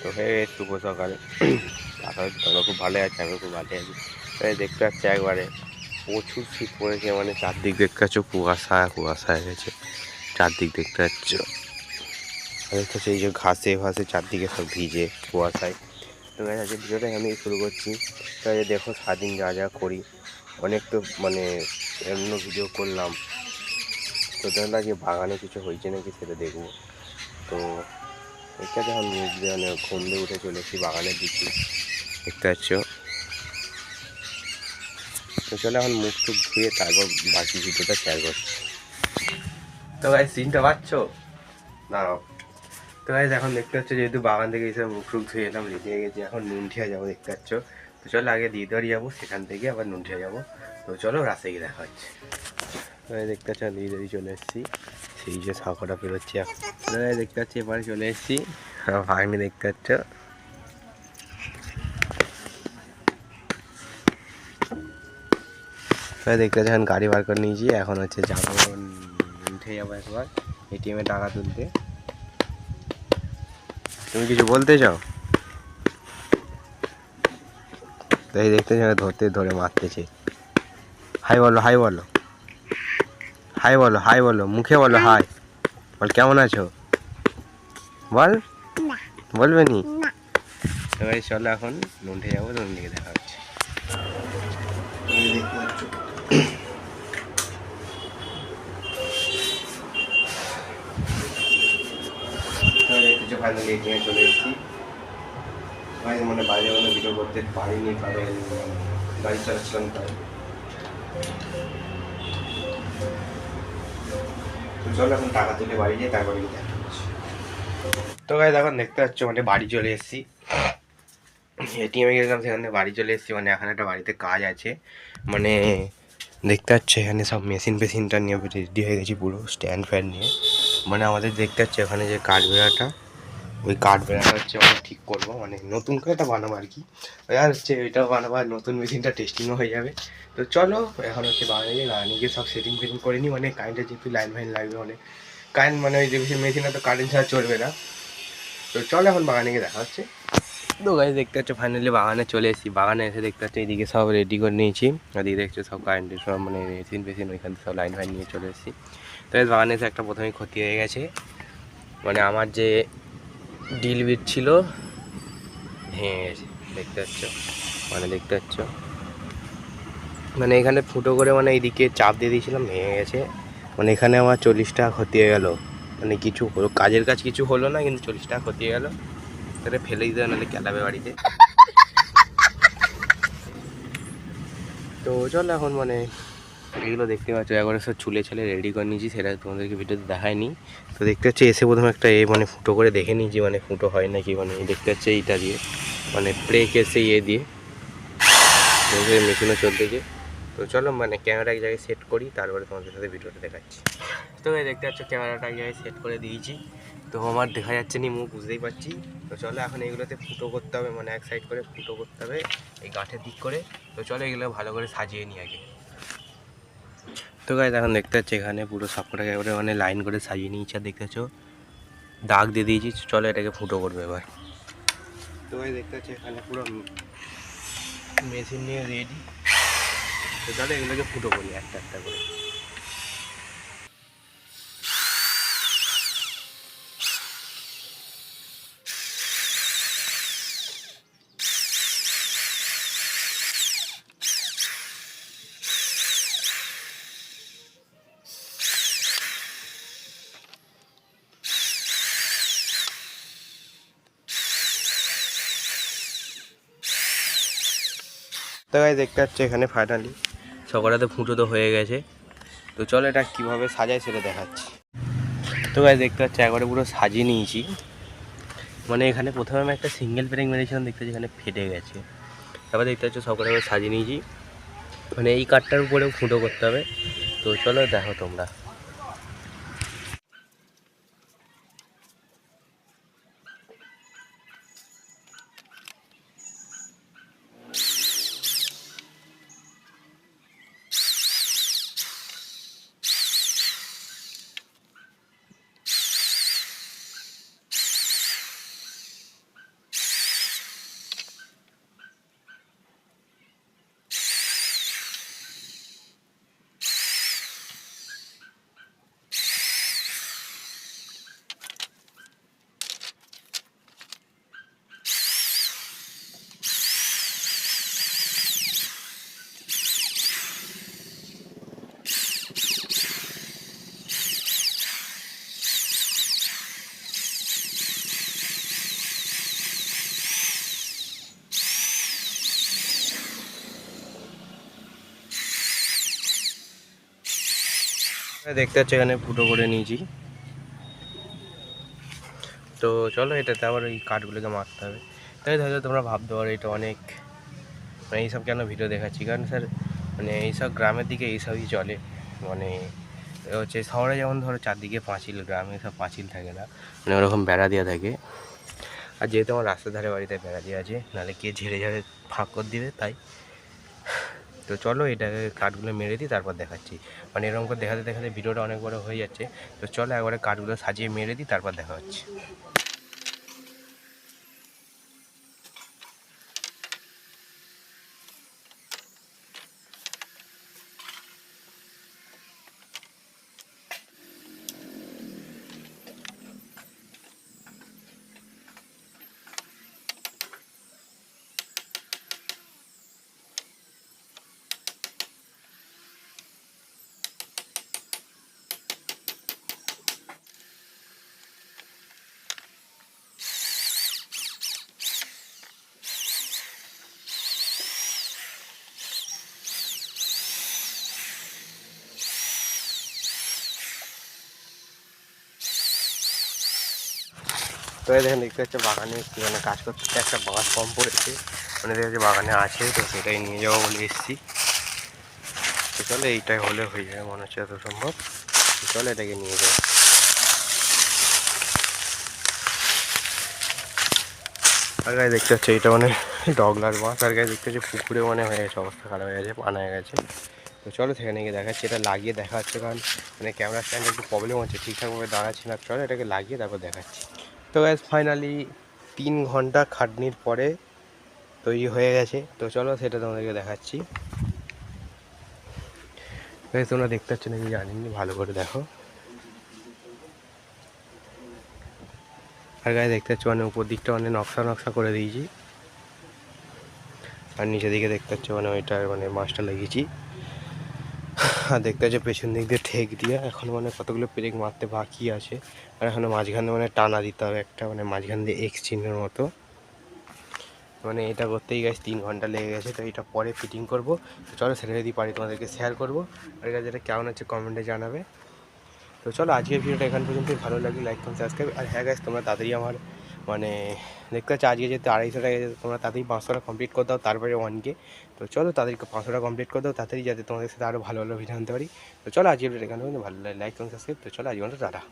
তো হে, শুভ সকাল। তোমরা খুব ভালো আছে আমি খুব ভালো আছি। দেখতে পাচ্ছি একবারে। প্রচুর শীত পড়েছে মানে চারদিক দেখতে কুয়াশা কুয়াশা হয়ে চারদিক দেখতে পাচ্ছ। দেখতে যে ঘাসে ঘাসে চারদিকে সব ভিজে কুয়াশায়। তো আজকে ভিডিওটা আমি শুরু করছি। তাই দেখো, সারাদিন যা যা করি, অনেক তো মানে এমন ভিডিও করলাম। তো দেখলাম আজকে বাগানে কিছু হয়েছে নাকি সেটা দেখব। তো এটা যখন মানে ঘুম দিয়ে উঠে চলে এসেছি, বাগানের দিকে। দেখতে পাচ্ছ? চলো এখন মুখ টুক ধুয়ে তারপর বাকি ভিডিওটা শেয়ার করছি। তো ভাই সিনটা পাচ্ছ? দাঁড়াও। তো ভাই এখন দেখতে পাচ্ছ, যেহেতু বাগান থেকে এসে মুখ টুক ধুয়ে এলাম রেডি হয়ে গেছি, এখন নুনঠিয়া যাব, দেখতে পাচ্ছ? তো চলো, আগে দিদারি যাব, সেখান থেকে আবার নুনঠিয়া যাব। তো চলো, রাস্তায় গিয়ে দেখা হচ্ছে। দেখতে পাচ্ছ দিদারি চলে এসেছি। সেই যে সাঁকোটা পেরোচ্ছি দেখতে পাচ্ছি এবারে চলে এসেছি। ভাগ্নি দেখতে পাচ্ছ। দেখতে এখন গাড়ি বার করে নিয়েছি। এখন হচ্ছে যাব, উঠে যাব একবার এটিএমে টাকা তুলতে। তুমি কিছু বলতে চাও? তাই দেখতে ধরতে ধরে মারতেছে। হাই বলো হাই বলো। হাই বলো হাই বলো মুখে বলো হাই। বল কেমন আছো? বল। বলবে নি? এবার চলো এখন নুনটে যাব নুন দিকে দেখা হচ্ছে। ফাইনালি এখানে চলে এসেছি। ভাই মানে বাইরে মানে ভিডিও করতে পারিনি কারণ গাড়ি চালাচ্ছিলাম তাই তো চলো এখন টাকা তুলে বাড়ি তারপরে গিয়ে হচ্ছে। তো এখন দেখতে পাচ্ছ মানে বাড়ি চলে এসেছি। এটিএমে গেছিলাম, সেখান থেকে বাড়ি চলে এসেছি মানে এখন একটা বাড়িতে কাজ আছে। মানে দেখতে পাচ্ছ, এখানে সব মেশিন ফেশিনটা নিয়ে রেডি হয়ে গেছি পুরো স্ট্যান্ড ফ্যান নিয়ে। মানে আমাদের দেখতে পাচ্ছ, এখানে যে কাঠ বেড়াটা ওই কাঠ বেড়াটা হচ্ছে আমরা ঠিক করব। মানে নতুন করে এটা বানাবো আর কি। আর হচ্ছে ওইটাও বানাবো আর নতুন মেশিনটা টেস্টিংও হয়ে যাবে। তো চলো, এখন হচ্ছে বাগানে গিয়ে বাগানে গিয়ে সব সেটিং ফেটিং করে নিই। মানে কারেন্টের যেহেতু লাইন ফাইন লাগবে মানে কারেন্ট মানে ওই যে মেশিনটা তো কারেন্ট ছাড়া চলবে না। তো চলো এখন বাগানে গিয়ে দেখা হচ্ছে। তো গাছ দেখতে পাচ্ছ ফাইনালি বাগানে চলে এসেছি। বাগানে এসে দেখতে পাচ্ছ এইদিকে সব রেডি করে নিয়েছি। আর দিকে দেখছ, সব কারেন্টের সব মানে মেশিন ফেশিন, ওইখান থেকে সব লাইন ফাইন নিয়ে চলে এসেছি। তো বাগানে এসে একটা প্রথমেই ক্ষতি হয়ে গেছে। মানে আমার যে ডিল বিট ভেঙে গেছে দেখতে পাচ্ছ। মানে দেখতে পাচ্ছ। মানে এখানে ফুটো করে মানে এইদিকে চাপ দিয়ে দিয়েছিলাম, ভেঙে গেছে। মানে এখানে আমার চল্লিশ টাকা ক্ষতি হয়ে গেল। মানে কিছু হলো, কাজের কাজ কিছু হলো না, কিন্তু চল্লিশ টাকা ক্ষতি হয়ে গেল। তাহলে ফেলে দিতে নাহলে কেলাবে বাড়িতে। তো চলো এখন মানে এগুলো দেখতে পাচ্ছ, একবারে সব চুলে ছেলে রেডি করে নিয়েছি, সেটা তোমাদেরকে ভিডিওতে দেখায়নি। তো দেখতে পাচ্ছি, এসে প্রথমে একটা এ মানে ফুটো করে দেখে নিয়েছি মানে ফুটো হয় নাকি মানে দেখতে পাচ্ছি, এইটা দিয়ে মানে প্রে কেসে ইয়ে দিয়ে। মেশিনও চলতেছে তো চলো মানে ক্যামেরা এক জায়গায় সেট করি, তারপরে তোমাদের সাথে ভিডিওটা দেখাচ্ছি। তো দেখতে পাচ্ছ ক্যামেরাটা এক জায়গায় সেট করে দিয়েছি। তো আমার দেখা যাচ্ছে নি, মুখ বুঝতেই পারছি। তো চলো এখন এগুলোতে ফুটো করতে হবে মানে এক সাইড করে ফুটো করতে হবে, এই গাঁঠের দিক করে। তো চলো এগুলো ভালো করে সাজিয়ে নিই আগে। তো গাছ এখন দেখতে পাচ্ছি এখানে পুরো সাপটাকে এবারে মানে লাইন করে সাজিয়ে নিয়েছি, আর দেখতে পাচ্ছ? দাগ দিয়ে দিয়েছি, চলো এটাকে ফুটো করবে এবার। তো গাছ দেখতে পাচ্ছি এখানে পুরো মেশিন নিয়ে রেডি তো চলো এগুলোকে ফুটো করি একটা একটা করে। তো গাছ দেখতে পাচ্ছ এখানে ফাইনালি সকলাতে ফুটো তো হয়ে গেছে। তো চলো এটা কীভাবে সাজায় সেটা দেখাচ্ছি। তো গায়ে দেখতে পাচ্ছ একবারে পুরো সাজিয়ে নিয়েছি। মানে এখানে প্রথমে আমি একটা সিঙ্গেল পেরিং মেরেছিলাম দেখতে পাচ্ছি এখানে ফেটে গেছে। তারপর দেখতে পাচ্ছ সকলে সাজিয়ে নিয়েছি। মানে এই কাঠটার উপরেও ফুটো করতে হবে। তো চলো দেখো তোমরা। দেখতে পাচ্ছি এখানে ফুটো করে নিয়েছি। তো চলো এটাতে আবার ওই কাঠগুলোকে মারতে হবে। তাই হয়তো তোমরা ভাবতে পারো এটা অনেক মানে এইসব কেন ভিডিও দেখাচ্ছি? কারণ স্যার মানে এইসব গ্রামের দিকে এইসবই চলে। মানে হচ্ছে শহরে যেমন ধরো চারদিকে পাঁচিল, গ্রামে সব পাঁচিল থাকে না। মানে ওরকম বেড়া দেওয়া থাকে। আর যেহেতু আমার রাস্তার ধারে বাড়িতে বেড়া দেওয়া আছে, নাহলে কে ঝেড়ে ঝেড়ে ফাঁক করে দিবে, তাই। তো চলো এটাকে কাঠগুলো মেরে দিই, তারপর দেখাচ্ছি। মানে এরকম করে দেখাতে দেখাতে ভিডিওটা অনেক বড় হয়ে যাচ্ছে। তো চলো একবারে কাঠগুলো সাজিয়ে মেরে দিই, তারপর দেখা হচ্ছে। তো দেখেন, দেখতে হচ্ছে বাগানে কি মানে কাজ করতে একটা বাঁশ কম পড়েছে। মানে দেখা যাচ্ছে বাগানে আছে, তো সেটাই নিয়ে যাব বলে এসেছি। তো চলো, এইটাই হলে হয়ে যাবে মনে হচ্ছে এত সম্ভব। চলো, এটাকে নিয়ে যাব আর গায়ে দেখতে হচ্ছে এইটা মানে ডগলার বাঁশ। আর গায়ে দেখতে হচ্ছে পুকুরে মানে হয়ে গেছে, অবস্থা খারাপ হয়ে গেছে, পানা হয়ে গেছে। তো চলো, সেখানে গিয়ে দেখাচ্ছি, এটা লাগিয়ে দেখা হচ্ছে, কারণ মানে ক্যামেরা স্ট্যান্ডে একটু প্রবলেম হচ্ছে, ঠিকঠাকভাবে দাঁড়াচ্ছি না। চলো, এটাকে লাগিয়ে তারপর দেখাচ্ছি। তো গ্যাস ফাইনালি তিন ঘণ্টা খাটনির পরে তৈরি হয়ে গেছে। তো চলো সেটা তোমাদেরকে দেখাচ্ছি। তোমরা দেখতে পাচ্ছ নাকি জানি ভালো করে দেখো। আর গায়ে দেখতে পাচ্ছ মানে উপর দিকটা মানে নকশা নকশা করে দিয়েছি। আর নিচের দিকে দেখতে পাচ্ছ মানে ওইটার মানে মাছটা লাগিয়েছি। আর দেখতে পাচ্ছ পেছন দিক দিয়ে ঠেক দিয়ে এখন মানে কতগুলো পেরেক মারতে বাকি আছে। আর এখনও মাঝখানে মানে টানা দিতে হবে একটা মানে মাঝখান দিয়ে এক্স চিহ্নের মতো। মানে এটা করতেই গেছে তিন ঘণ্টা লেগে গেছে, তো এটা পরে ফিটিং করব। তো চলো সেটা যদি পারি তোমাদেরকে শেয়ার করব। আর এটা যেটা কেমন হচ্ছে কমেন্টে জানাবে। তো চলো আজকের ভিডিওটা এখান পর্যন্তই। ভালো লাগে লাইক করুন সাবস্ক্রাইব আর হ্যাঁ গাছ তোমরা তাড়াতাড়ি আমার মানে দেখতে পাচ্ছি, আজকে যেহেতু আড়াইশো টাকা তোমরা তাড়াতাড়ি পাঁচশোটা কমপ্লিট করে দাও, তারপরে ওয়ানকে তো চলো তাদেরকে পাঁচশোটা কমপ্লিট করে দাও, তাড়াতাড়ি যাতে তোমাদের সাথে আরও ভালো ভালো ভিডিও আনতে পারি। তো চলো আজকে এখানে ভালো লাগে লাইক এবং সাবস্ক্রাইব তো চলো আজকে টাটা।